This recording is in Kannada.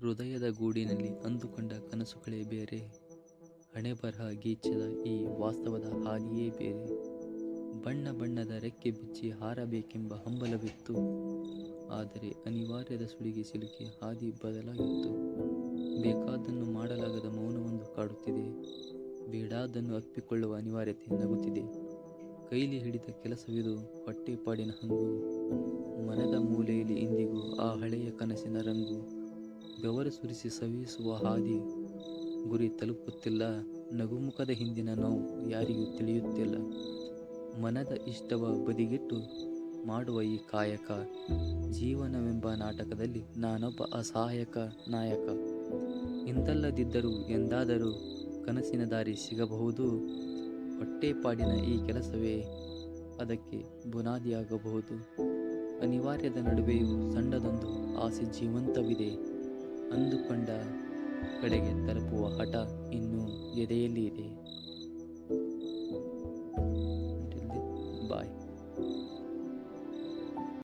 ಹೃದಯದ ಗೂಡಿನಲ್ಲಿ ಅಂದುಕೊಂಡ ಕನಸುಗಳೇ ಬೇರೆ. ಹಣೆಬರಹ ಗೀಚದ ಈ ವಾಸ್ತವದ ಹಾದಿಯೇ ಬೇರೆ. ಬಣ್ಣ ಬಣ್ಣದ ರೆಕ್ಕೆ ಬಿಚ್ಚಿ ಹಾರಬೇಕೆಂಬ ಹಂಬಲವಿತ್ತು. ಆದರೆ ಅನಿವಾರ್ಯದ ಸುಳಿಗೆ ಸಿಲುಕಿ ಹಾದಿ ಬದಲಾಗಿತ್ತು. ಬೇಕಾದ್ದನ್ನು ಮಾಡಲಾಗದ ಮೌನವೊಂದು ಕಾಡುತ್ತಿದೆ. ಬೇಡಾದನ್ನು ಅಪ್ಪಿಕೊಳ್ಳುವ ಅನಿವಾರ್ಯತೆ ನಗುತ್ತಿದೆ. ಕೈಲಿ ಹಿಡಿದ ಕೆಲಸವಿದು ಹೊಟ್ಟೆಪಾಡಿನ ಹಂಗು. ಮನದ ಮೂಲೆಯಲ್ಲಿ ಇಂದಿಗೂ ಆ ಹಳೆಯ ಕನಸಿನ ರಂಗು. ಬೆವರು ಸುರಿಸಿ ಸವಿಸುವ ಹಾದಿ ಗುರಿ ತಲುಪುತ್ತಿಲ್ಲ. ನಗುಮುಖದ ಹಿಂದಿನ ನೋವು ಯಾರಿಗೂ ತಿಳಿಯುತ್ತಿಲ್ಲ. ಮನದ ಇಷ್ಟವ ಬದಿಗಿಟ್ಟು ಮಾಡುವ ಈ ಕಾಯಕ, ಜೀವನವೆಂಬ ನಾಟಕದಲ್ಲಿ ನಾನೊಬ್ಬ ಅಸಹಾಯಕ ನಾಯಕ. ಇಂತಲ್ಲದಿದ್ದರೂ ಎಂದಾದರೂ ಕನಸಿನ ದಾರಿ ಸಿಗಬಹುದು. ಹೊಟ್ಟೆಪಾಡಿನ ಈ ಕೆಲಸವೇ ಅದಕ್ಕೆ ಬುನಾದಿಯಾಗಬಹುದು. ಅನಿವಾರ್ಯದ ನಡುವೆಯೂ ಸಣ್ಣದೊಂದು ಆಸೆ ಜೀವಂತವಿದೆ. ಅಂದುಕೊಂಡ ಕಡೆಗೆ ತಲುಪುವ ಹಠ ಇನ್ನೂ ಎದೆಯಲ್ಲಿ ಇದೆ. ಬಾಯ್.